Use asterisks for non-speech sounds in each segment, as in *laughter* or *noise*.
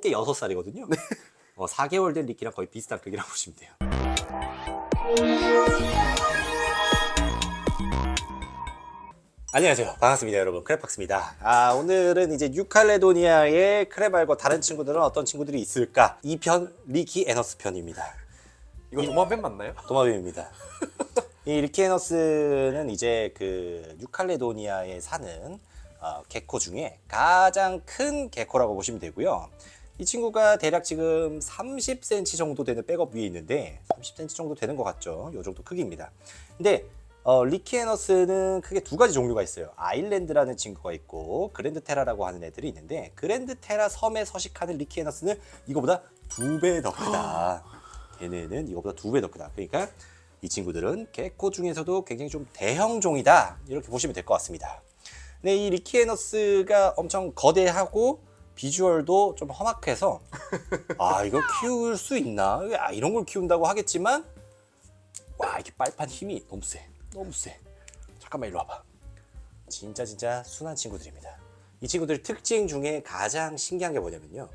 꽃게 6살이거든요. 어, 4개월 된 리키랑 거의 비슷한 크기라고 보시면 돼요. 안녕하세요. 반갑습니다, 여러분. 크랩박스입니다. 아, 오늘은 이제 뉴칼레도니아의 크랩 말고 다른 친구들은 어떤 친구들이 있을까? 2편 리키 에너스 편입니다. 이거 도마뱀 맞나요? 도마뱀입니다. 이 리키 에너스는 이제 그 뉴칼레도니아에 사는 어, 개코 중에 가장 큰 개코라고 보시면 되고요. 이 친구가 대략 지금 30cm 정도 되는 백업 위에 있는데 30cm 정도 되는 것 같죠. 이 정도 크기입니다. 근데 어, 리키에너스는 크게 두 가지 종류가 있어요. 아일랜드라는 친구가 있고 그랜드 테라라고 하는 애들이 있는데 그랜드 테라 섬에 서식하는 리키에너스는 이거보다 두 배 더 크다. *gasps* 걔네는 이거보다 두 배 더 크다. 그러니까 이 친구들은 개코 중에서도 굉장히 좀 대형종이다. 이렇게 보시면 될 것 같습니다. 근데 이 리키에너스가 엄청 거대하고 비주얼도 좀 험악해서 아 이거 키울 수 있나? 아, 이런 걸 키운다고 하겠지만 와 이게 빨판 힘이 너무 세. 너무 세. 잠깐만 일로 와봐. 진짜 진짜 순한 친구들입니다. 이 친구들 특징 중에 가장 신기한 게 뭐냐면요.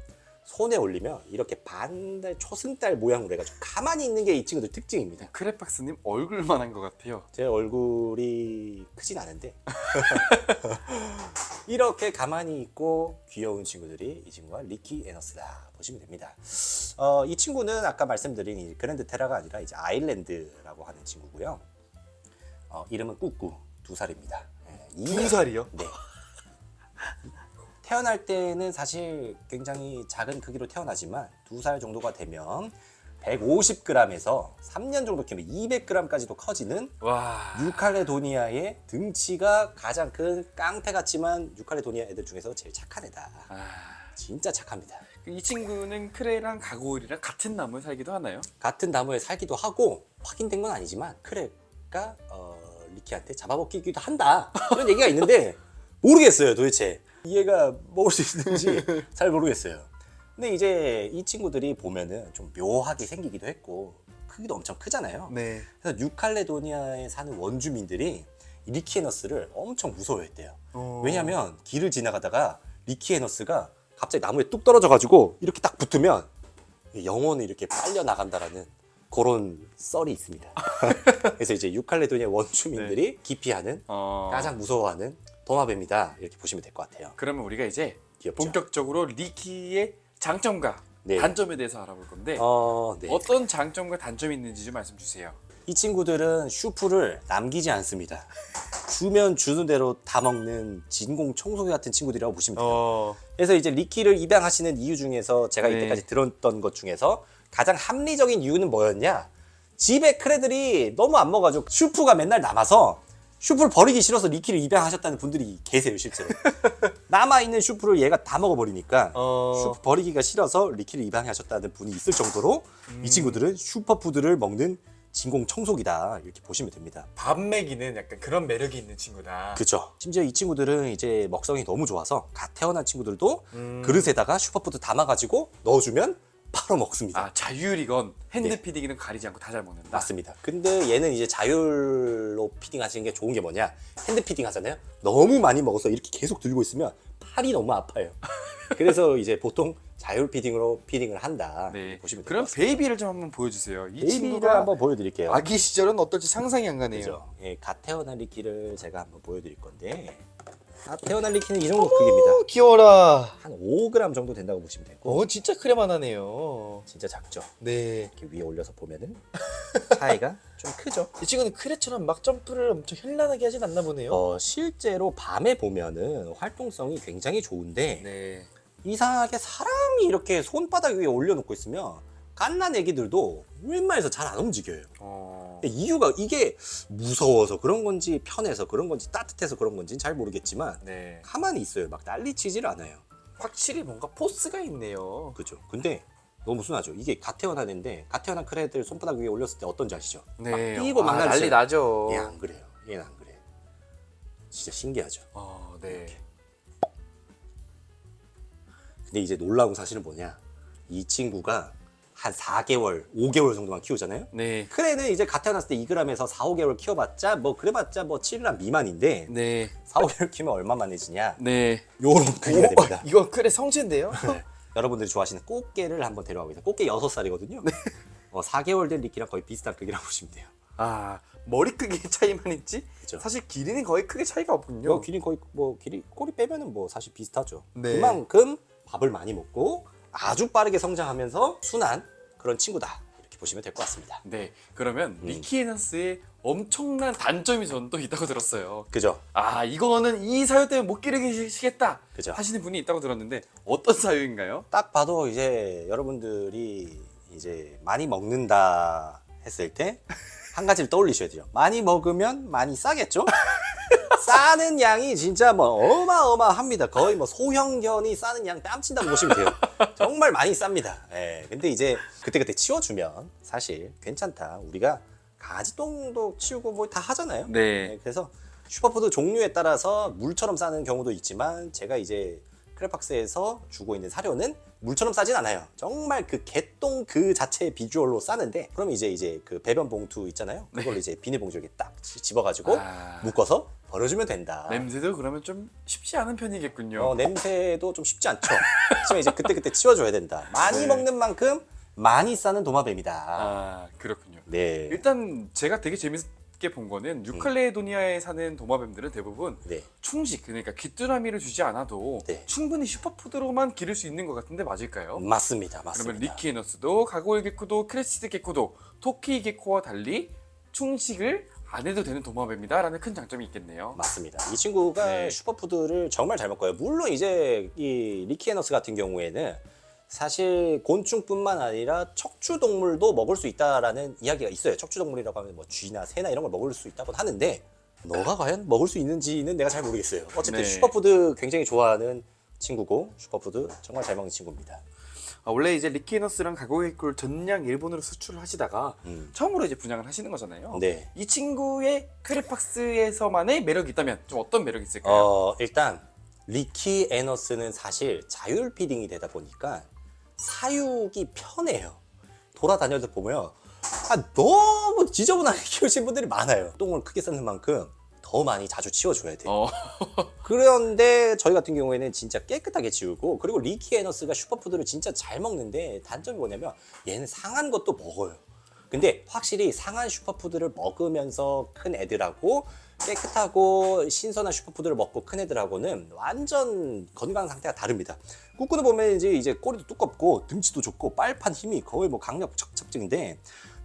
손에 올리면 이렇게 반달 초승달 모양으로 해가지고 가만히 있는 게 이 친구들 특징입니다. 크레팍스님 얼굴만 한 것 같아요. 제 얼굴이 크진 않은데 *laughs* 이렇게 가만히 있고 귀여운 친구들이 이 친구가 리키 에너스다 보시면 됩니다. 어, 이 친구는 아까 말씀드린 이 그랜드 테라가 아니라 이제 아일랜드라고 하는 친구고요. 어, 이름은 꾸꾸 두 살입니다. 예, 이- 두 살이요? 네. *laughs* 태어날 때는 사실 굉장히 작은 크기로 태어나지만 두 살 정도가 되면 150g에서 3년 정도 키우면 200g까지도 커지는 와. 뉴칼레도니아의 등치가 가장 큰 깡패 같지만 뉴칼레도니아 애들 중에서 제일 착한 애다. 아. 진짜 착합니다. 이 친구는 크레랑 가고일이랑 같은 나무에 살기도 하나요? 같은 나무에 살기도 하고 확인된 건 아니지만 크랩가 어, 리키한테 잡아먹기도 한다 이런 얘기가 있는데 모르겠어요 도대체 얘가 먹을 수 있는지 잘 모르겠어요. 근데 이제 이 친구들이 보면은 좀 묘하게 생기기도 했고 크기도 엄청 크잖아요. 네. 그래서 뉴칼레도니아에 사는 원주민들이 이 리키에너스를 엄청 무서워했대요. 어. 왜냐면 길을 지나가다가 리키에너스가 갑자기 나무에 뚝 떨어져 가지고 이렇게 딱 붙으면 영혼이 이렇게 빨려 나간다라는 그런 썰이 있습니다. *laughs* 그래서 이제 유칼레도니아 원주민들이 기피하는 어. 가장 무서워하는 도마뱀이다 이렇게 보시면 될 것 같아요. 그러면 우리가 이제 귀엽죠? 본격적으로 리키의 장점과 네. 단점에 대해서 알아볼 건데 어, 네. 어떤 장점과 단점이 있는지 좀 말씀 주세요. 이 친구들은 슈프를 남기지 않습니다. 주면 주는 대로 다 먹는 진공 청소기 같은 친구들이라고 보시면 돼요. 어. 그래서 이제 리키를 입양하시는 이유 중에서 제가 네. 이때까지 들었던 것 중에서 가장 합리적인 이유는 뭐였냐? 집에 크레들이 너무 안 먹어가지고 슈프가 맨날 남아서 슈프를 버리기 싫어서 리키를 입양하셨다는 분들이 계세요 실제로. *laughs* 남아있는 슈프를 얘가 다 먹어버리니까 어. 슈프 버리기가 싫어서 리키를 입양하셨다는 분이 있을 정도로 음. 이 친구들은 슈퍼푸드를 먹는 진공 청소기다 이렇게 보시면 됩니다. 밥 먹이는 약간 그런 매력이 있는 친구다. 그죠. 심지어 이 친구들은 이제 먹성이 너무 좋아서 갓 태어난 친구들도 음. 그릇에다가 슈퍼푸드 담아가지고 넣어주면 바로 먹습니다. 아 자율이건 핸드 네. 피딩이든 가리지 않고 다 잘 먹는다. 맞습니다. 근데 얘는 이제 자율로 피딩 하시는 게 좋은 게 뭐냐? 핸드 피딩 하잖아요. 너무 많이 먹어서 이렇게 계속 들고 있으면 팔이 너무 아파요. *laughs* 그래서 이제 보통 자율 피딩으로 피딩을 한다. 네. 보시면 될것 그럼 같습니다. 베이비를 좀 한번 보여주세요. 이 친구가 한번 보여드릴게요. 아기 시절은 어떨지 상상이 안 가네요. 그죠? 예, 갓 태어난 리키를 제가 한번 보여드릴 건데 갓 태어난 리키는 이 정도 크기입니다. 어, 귀여워라. 한 5g 정도 된다고 보시면 되고 어, 진짜 크레 만하네요. 진짜 작죠. 네. 이렇게 위에 올려서 보면은 차이가 *laughs* 좀 크죠. 이 친구는 크레처럼 막 점프를 엄청 현란하게 하진 않나 보네요. 어, 실제로 밤에 보면은 활동성이 굉장히 좋은데 네. 이상하게 사람이 이렇게 손바닥 위에 올려놓고 있으면 갓난 애기들도 웬만해서 잘 안 움직여요. 어. 이유가 이게 무서워서 그런 건지 편해서 그런 건지 따뜻해서 그런 건지는 잘 모르겠지만 네. 가만히 있어요. 막 난리치질 않아요. 확실히 뭔가 포스가 있네요. 그죠. 근데 너무 순하죠. 이게 갓 태어난 애인데 갓 태어난 크레들 손바닥 위에 올렸을 때 어떤지 아시죠? 네. 막 뛰고 막 아, 난리 나죠. 얘는 안 그래요. 얘는 안 그래. 진짜 신기하죠. 어, 네. 근데 이제 놀라운 사실은 뭐냐? 이 친구가 한 4개월, 5개월 정도만 키우잖아요. 네. 크레는 이제 갓 태어났을 때 2g에서 4, 5개월 키워봤자 뭐 그래봤자 뭐 7g 미만인데 네. 4, 5개월 키우면 얼마 만 해지냐? 네. 요런 크기가 오, 됩니다. 이거 크레 성체인데요? 여러분들이 좋아하시는 꽃게를 한번 데려가고 있어요. 꽃게 6살이거든요. 어, 4개월 된 리키랑 거의 비슷한 크기라고 보시면 돼요. 아 머리 크기 *laughs* 차이만 있지 그죠. 사실 길이는 거의 크게 차이가 없군요. 뭐 길이 거의 뭐 길이 꼬리 빼면은 뭐 사실 비슷하죠. 네. 그만큼 밥을 많이 먹고 아주 빠르게 성장하면서 순한 그런 친구다. 이렇게 보시면 될 것 같습니다. 네 그러면 음. 리키에너스의 엄청난 단점이 저는 또 있다고 들었어요. 그죠? 아 이거는 이 사유 때문에 못 기르시겠다 그죠. 하시는 분이 있다고 들었는데 어떤 사유인가요? 딱 봐도 이제 여러분들이 이제 많이 먹는다 했을 때 한 가지를 떠올리셔야 돼요. 많이 먹으면 많이 싸겠죠? *laughs* 싸는 양이 진짜 뭐 어마어마합니다. 거의 뭐 소형견이 싸는 양 뺨친다고 보시면 돼요. 정말 많이 쌉니다. 예. 근데 이제 그때그때 치워주면 사실 괜찮다. 우리가 강아지 똥도 치우고 뭐 다 하잖아요. 네. 네, 그래서 슈퍼푸드 종류에 따라서 물처럼 싸는 경우도 있지만 제가 이제 크레팍스에서 주고 있는 사료는 물처럼 싸진 않아요. 정말 그 개똥 그 자체의 비주얼로 싸는데 그럼 이제 이제 그 배변 봉투 있잖아요. 그걸 이제 비닐봉지 이렇게 딱 집어가지고 아. 묶어서 버려주면 된다. 냄새도 그러면 좀 쉽지 않은 편이겠군요. 어, 냄새도 좀 쉽지 않죠. 하지만 이제 그때 그때 치워줘야 된다. 많이 네. 먹는 만큼 많이 싸는 도마뱀이다. 아 그렇군요. 네. 일단 제가 되게 재밌 게 본 거는 뉴칼레도니아에 사는 도마뱀들은 대부분 네. 충식 그러니까 귀뚜라미를 주지 않아도 네. 충분히 슈퍼푸드로만 기를 수 있는 것 같은데 맞을까요? 맞습니다. 맞습니다. 그러면 리키에너스도 가고일 게코도 크레시드 게코도 토끼 게코와 달리 충식을 안 해도 되는 도마뱀이다라는 큰 장점이 있겠네요. 맞습니다. 이 친구가 네. 슈퍼푸드를 정말 잘 먹고요. 물론 이제 이 리키에너스 같은 경우에는 사실 곤충뿐만 아니라 척추 동물도 먹을 수 있다라는 이야기가 있어요. 척추 동물이라고 하면 뭐 쥐나 새나 이런 걸 먹을 수 있다고 하는데 너가 과연 먹을 수 있는지는 내가 잘 모르겠어요. 어쨌든 네. 슈퍼푸드 굉장히 좋아하는 친구고 슈퍼푸드 정말 잘 먹는 친구입니다. 아, 원래 이제 리키에너스랑 가고일 게코를 전량 일본으로 수출을 하시다가 음. 처음으로 이제 분양을 하시는 거잖아요. 네. 이 친구의 크레팍스에서만의 매력이 있다면 좀 어떤 매력이 있을까요? 어, 일단 리키 에너스는 사실 자율 피딩이 되다 보니까 사육이 편해요. 돌아다녀도 보면 아, 너무 지저분하게 *laughs* 키우신 분들이 많아요. 똥을 크게 쌓는 만큼 더 많이 자주 치워줘야 돼요. 어, *laughs* 그런데 저희 같은 경우에는 진짜 깨끗하게 치우고 그리고 리키 에너스가 슈퍼푸드를 진짜 잘 먹는데 단점이 뭐냐면 얘는 상한 것도 먹어요. 근데 확실히 상한 슈퍼푸드를 먹으면서 큰 애들하고 깨끗하고 신선한 슈퍼푸드를 먹고 큰 애들하고는 완전 건강 상태가 다릅니다. 꾸꾸는 보면 이제 이제 꼬리도 두껍고 등치도 좋고 빨판 힘이 거의 뭐 강력 척척증인데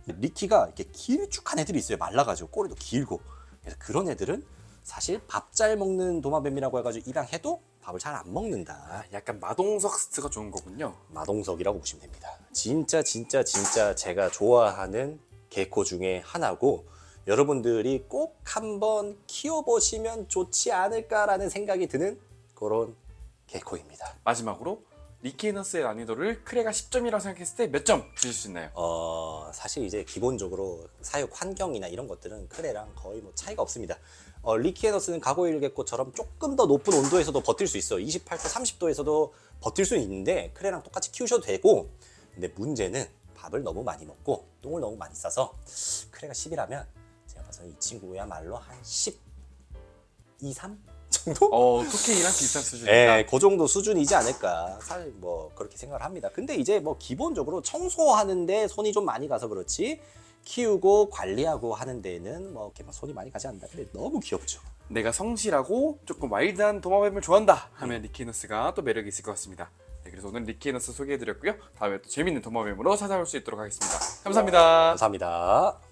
리키가 이렇게 길쭉한 애들이 있어요. 말라가지고 꼬리도 길고 그래서 그런 애들은 사실 밥 잘 먹는 도마뱀이라고 해가지고 입양해도 밥을 잘 안 먹는다. 아, 약간 마동석 스트가 좋은 거군요. 마동석이라고 보시면 됩니다. 진짜 진짜 진짜 제가 좋아하는 개코 중에 하나고 여러분들이 꼭 한번 키워보시면 좋지 않을까라는 생각이 드는 그런 개코입니다. 마지막으로 리키에너스의 난이도를 크레가 10점이라고 생각했을 때 몇 점 주실 수 있나요? 어, 사실 이제 기본적으로 사육 환경이나 이런 것들은 크레랑 거의 뭐 차이가 없습니다. 어, 리키에너스는 가고일 개코처럼 조금 더 높은 온도에서도 버틸 수 있어요. 28도, 30도에서도 버틸 수 있는데 크레랑 똑같이 키우셔도 되고 근데 문제는 밥을 너무 많이 먹고 똥을 너무 많이 싸서 크레가 10이라면 봐서는 이 친구야말로 한 10, 2, 3 정도? 어, 토끼랑 비슷한 수준이다. 예, 그 정도 수준이지 않을까. 사실 뭐 그렇게 생각을 합니다. 근데 이제 뭐 기본적으로 청소하는데 손이 좀 많이 가서 그렇지 키우고 관리하고 하는 데는 뭐 이렇게 막 손이 많이 가지 않는다. 근데 너무 귀엽죠. 내가 성실하고 조금 와일드한 도마뱀을 좋아한다 하면 리키에너스가 또 매력이 있을 것 같습니다. 네, 그래서 오늘 리키에너스 소개해드렸고요. 다음에 또 재밌는 도마뱀으로 찾아올 수 있도록 하겠습니다. 감사합니다. 감사합니다.